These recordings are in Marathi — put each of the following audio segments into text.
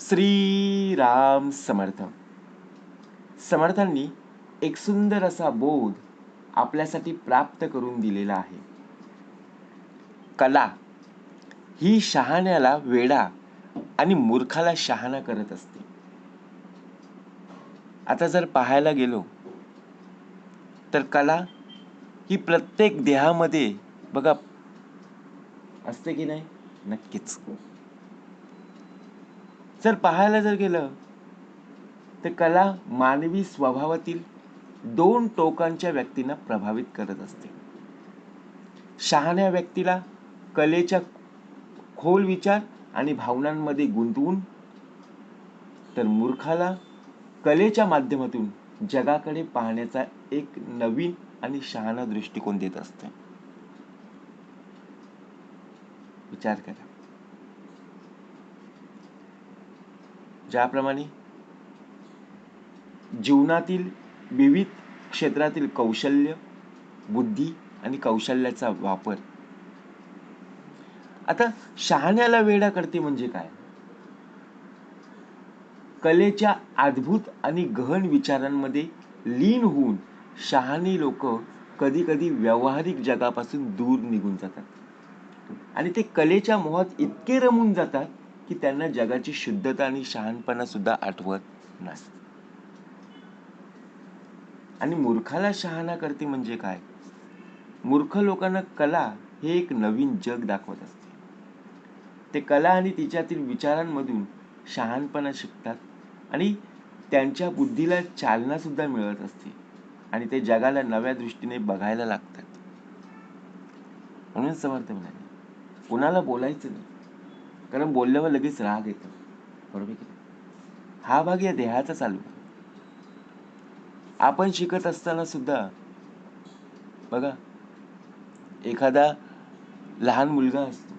श्रीराम समर्थ. समर्थांनी एक सुंदर असा बोध आपल्यासाठी प्राप्त करून दिलेला आहे. कला ही शहाण्याला वेडा आणि मूर्खाला शहाणा करत असते. आता जर पाहायला गेलो तर कला ही प्रत्येक देहामध्ये बघा असते की नाही? नक्कीच. जर पाहायला जर गेलं तर कला मानवी स्वभावातील दोन टोकांच्या व्यक्तींना प्रभावित करत असते. शहाण्या व्यक्तीला कलेच्या खोल विचार आणि भावनांमध्ये गुंतवून तर मूर्खाला कलेच्या माध्यमातून जगाकडे पाहण्याचा एक नवीन आणि शहाणा दृष्टिकोन देत असते. विचार करा. ज्याप्रमाणे जीवनातील विविध क्षेत्रातील कौशल्य बुद्धी आणि कौशल्याचा वापर. आता शहाण्याला वेडा करते म्हणजे काय? कलेच्या अद्भुत आणि गहन विचारांमध्ये लीन होऊन शहाणी लोक कधी कधी व्यावहारिक जगापासून दूर निघून जातात. आणि ते कलेच्या मोहात इतके रमून जातात की त्यांना जगाची शुद्धता आणि शहाणपणा सुद्धा आठवत नाही. आणि मूर्खाला शहाणा करते म्हणजे काय? मूर्ख लोकांना कला हे एक नवीन जग दाखवत असते. ते कला आणि तिच्यातील विचारांमधून शहाणपणा शिकतात आणि त्यांच्या बुद्धीला चालना सुद्धा मिळत असते आणि ते जगाला नव्या दृष्टीने बघायला लागतात. म्हणून समर्थ म्हणाले कुणाला बोलायचं नाही. कारण बोलल्यावर लगेच राग येतो. बरोबर की हा भाग या देहाचा चालू आपण शिकत असताना सुद्धा बघा एखादा लहान मुलगा असतो.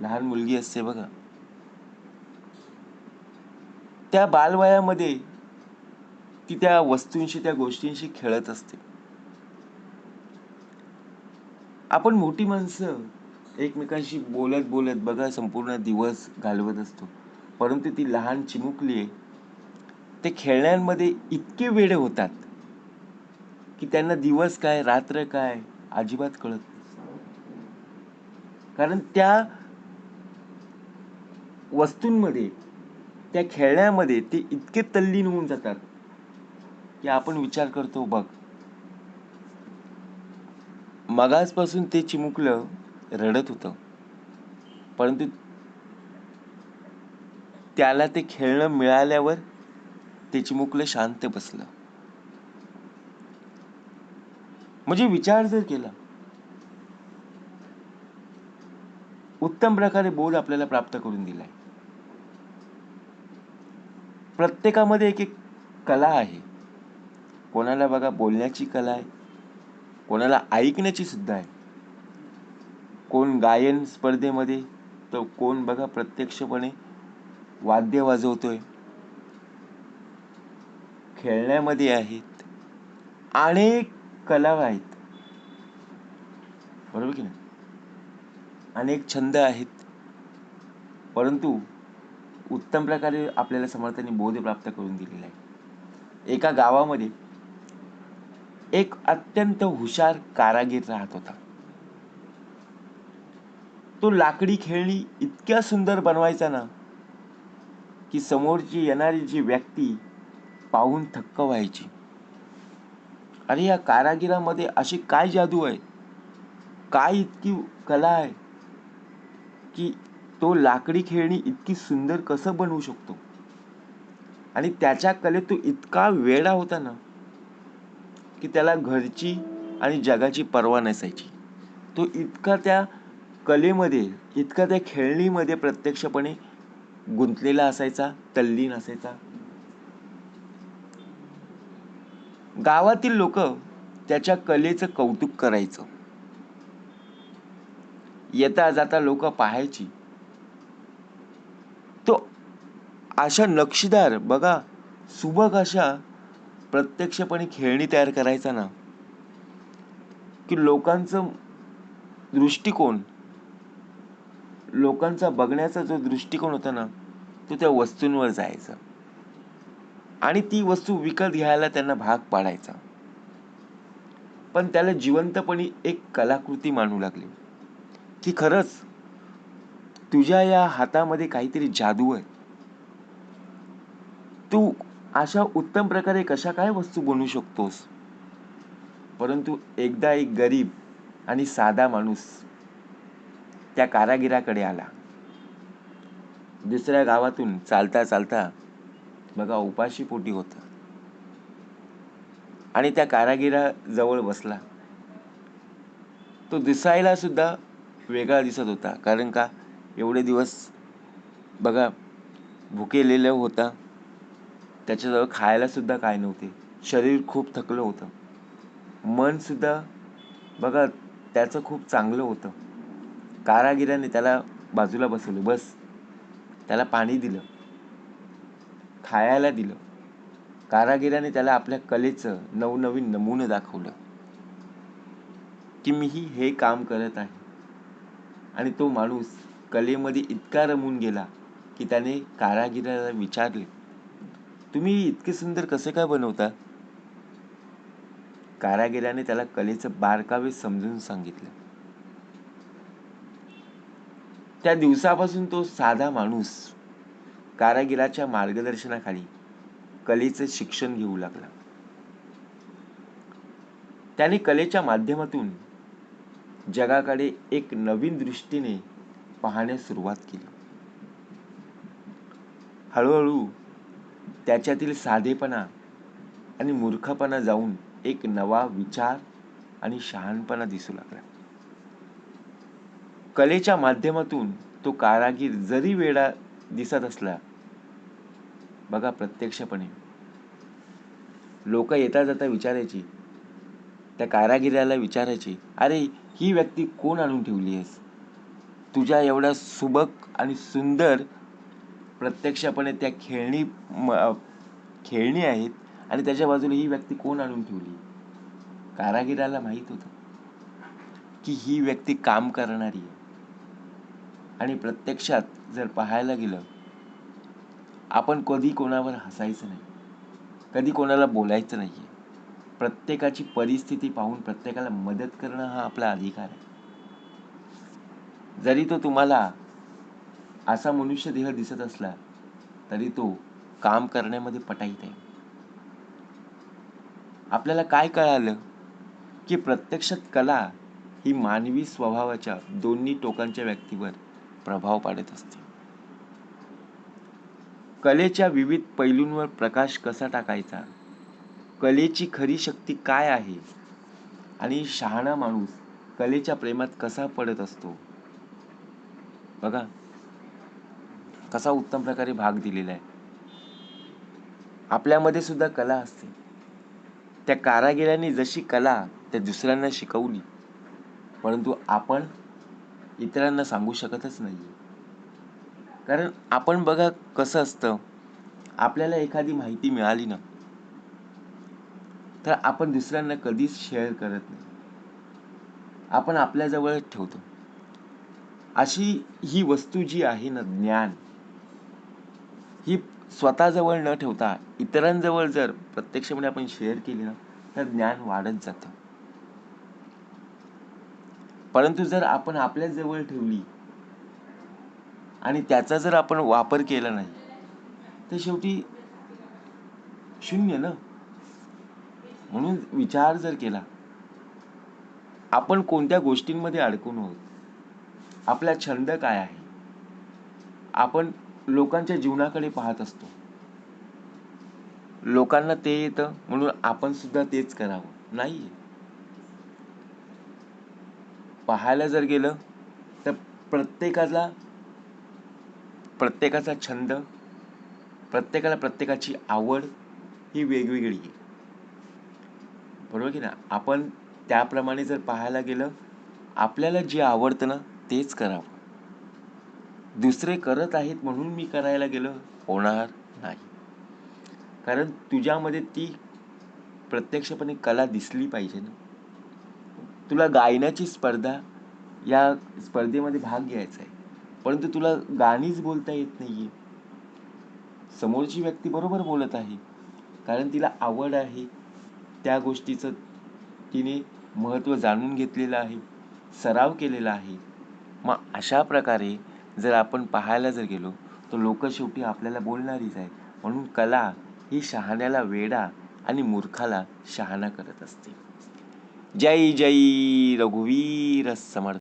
लहान मुलगी असते बघा. त्या बालवयामध्ये ती त्या वस्तूंशी त्या गोष्टींशी खेळत असते. आपण मोठी माणसं एकमेकांशी बोलत बोलत बघा संपूर्ण दिवस घालवत असतो परंतु ती लहान चिमुकली आहे ते खेळण्यांमध्ये इतके वेडे होतात की त्यांना दिवस काय रात्र काय अजिबात कळत नाही. कारण त्या वस्तूंमध्ये त्या खेळण्यामध्ये ते इतके तल्लीन होऊन जातात की आपण विचार करतो बघ मगाचपासून ते चिमुकलं रडत होतं. परंतु त्याला ते खेळणं मिळाल्यावर ते चिमुकलं शांत बसलं. म्हणजे विचार जर केला उत्तम प्रकारे बोध आपल्याला प्राप्त करून दिलाय. प्रत्येकामध्ये एक एक कला आहे. कोणाला बघा बोलण्याची कला आहे. कोणाला ऐकण्याची सुद्धा आहे. कोण गायन स्पर्धेमध्ये तर कोण बघा प्रत्यक्षपणे वाद्य वाजवतोय. खेळण्यामध्ये आहेत अनेक कला आहेत. बरोबर की नाही? अनेक छंद आहेत. परंतु उत्तम प्रकारे आपल्याला समर्थाने बोध प्राप्त करून दिलेला आहे. एका गावामध्ये एक अत्यंत हुशार कारागीर राहत होता. तो लाकडी खेळणी इतक्या सुंदर बनवायचा ना की समोरची येणारी जी व्यक्ती पाहून थक्क व्हायची अरे या कारागिरामध्ये अशी काय जादू आहे? काय इतकी कला आहे की तो लाकडी खेळणी इतकी सुंदर कसं बनवू शकतो? आणि त्याच्या कलेत तो इतका वेडा होता ना की त्याला घरची आणि जगाची पर्वा नसायची. तो इतका त्या कलेमध्ये इतका त्या खेळणीमध्ये प्रत्यक्षपणे गुंतलेला असायचा तल्लीन असायचा. गावातील लोक त्याच्या कलेचं कौतुक करायचं. येता जाता लोक पाहायची. तो अशा नक्षीदार बघा सुबक अशा प्रत्यक्षपणे खेळणी तयार करायचा ना की लोकांचं दृष्टिकोन लोकांचा बघण्याचा जो दृष्टिकोन होता ना तो त्या वस्तूंवर जायचा. आणि ती वस्तू विकत घ्यायला त्यांना भाग पाडायचा. पण त्याला जिवंतपणी एक कलाकृती मानू लागली. की खरंच तुझ्या या हातामध्ये काहीतरी जादू आहे. तू अशा उत्तम प्रकारे कशा काय वस्तू बनवू शकतोस? परंतु एकदा एक गरीब आणि साधा माणूस त्या कारागिराकडे आला. दुसऱ्या गावातून चालता चालता बघा उपाशी पोटी होता. आणि त्या कारागिराजवळ बसला. तो दिसायला सुद्धा वेगळा दिसत होता. कारण का? एवढे दिवस बघा भुकेलेला होता. त्याच्याजवळ खायला सुद्धा काय नव्हते. शरीर खूप थकलं होतं. मन सुद्धा बघा त्याचं खूप चांगलं होतं. कारागिराने त्याला बाजूला बसवलं बस. त्याला पाणी दिलं खायला दिलं. कारागिराने त्याला आपल्या कलेचं नवनवीन नमुनं दाखवलं की मीही हे काम करत आहे. आणि तो माणूस कलेमध्ये इतका रमून गेला की त्याने कारागिराला विचारले तुम्ही इतके सुंदर कसे काय बनवता? कारागिराने त्याला कलेचं बारकावे समजून सांगितलं. त्या दिवसापासून तो साधा माणूस कारागिराच्या मार्गदर्शनाखाली कलेचं शिक्षण घेऊ लागला. त्याने कलेच्या माध्यमातून जगाकडे एक नवीन दृष्टीने पाहण्यास सुरुवात केली. हळूहळू त्याच्यातील साधेपणा आणि मूर्खपणा जाऊन एक नवा विचार आणि शहाणपणा दिसू लागला. कलेच्या माध्यमातून तो कारागीर जरी वेडा दिसत असला बघा प्रत्यक्षपणे. लोक येता जाता विचारायची त्या कारागिराला विचारायची अरे ही व्यक्ती कोण आणून ठेवली आहेस? तुझ्या एवढ्या सुबक आणि सुंदर प्रत्यक्षपणे त्या खेळणी म- खेळणी आहेत आणि त्याच्या बाजूला ही व्यक्ती कोण आणून ठेवली? कारागिराला माहीत होतं की ही व्यक्ती काम करणारी आहे. आणि प्रत्यक्षात जर पाहायला गेलं आपण कधी कोणावर हसायचं नाही. कधी कोणाला बोलायचं नाही आहे प्रत्येकाची परिस्थिती पाहून प्रत्येकाला मदत करणं हा आपला अधिकार आहे. जरी तो तुम्हाला असा मनुष्य देह दिसत असला तरी तो काम करण्यामध्ये पटाईत आहे आपल्याला काय कळालं? की प्रत्यक्षात कला ही मानवी स्वभावाच्या दोन्ही टोकांच्या व्यक्तीवर प्रभाव पाडत असते. कलेच्या विविध पैलूंवर प्रकाश कसा टाकायचा? कलेची खरी शक्ती काय आहे? आणि शहाणा माणूस कलेच्या प्रेमात कसा पडत असतो? बघा. कसा उत्तम प्रकारे भाग दिलेला आहे. आपल्यामध्ये सुद्धा कला असते. त्या कारागिरांनी जशी कला त्या दुसऱ्यांना शिकवली. परंतु आपण इतरांना सांगू शकतच नाही कारण आपण बघा कसं असतं आपल्याला एखादी माहिती मिळाली ना तर आपण दुसऱ्यांना कधीच शेअर करत नाही. आपण आपल्याजवळच ठेवतो. अशी ही वस्तू जी आहे ना ज्ञान ही स्वतःजवळ न ठेवता इतरांजवळ जर प्रत्यक्षपणे आपण शेअर केली ना तर ज्ञान वाढत जातं. परंतु जर आपण आपल्याच जवळ ठेवली आणि त्याचा जर आपण वापर केला नाही तर शेवटी शून्य ना? म्हणून विचार जर केला आपण कोणत्या गोष्टींमध्ये अडकून आहोत? आपला छंद काय आहे? आपण लोकांच्या जीवनाकडे पाहत असतो. लोकांना ते येतं म्हणून आपण सुद्धा तेच करावं. नाही पाहायला जर गेलं तर प्रत्येकाला प्रत्येकाचा छंद प्रत्येकाला प्रत्येकाची आवड ही वेगवेगळी आहे. बरोबर की ना आपण त्याप्रमाणे जर पाहायला गेलं आपल्याला जे आवडतं ना तेच करावं. दुसरे करत आहेत म्हणून मी करायला गेलं होणार नाही. कारण तुझ्यामध्ये ती प्रत्यक्षपणे कला दिसली पाहिजे ना. तुला गायनाची स्पर्धा या स्पर्धेमध्ये भाग घ्यायचा आहे. परंतु तुला गाणीच बोलता येत नाहीये. समोरची व्यक्ती बरोबर बोलत आहे. कारण तिला आवड आहे. त्या गोष्टीचं तिने महत्त्व जाणून घेतलेलं आहे. सराव केलेला आहे. मग अशा प्रकारे जर आपण पाहायला जर गेलो तर लोक शेवटी आपल्याला बोलणारीच आहे म्हणून कला ही शहाण्याला वेडा आणि मूर्खाला शहाणा करत असते. जय जय रघुवीर समर्थ।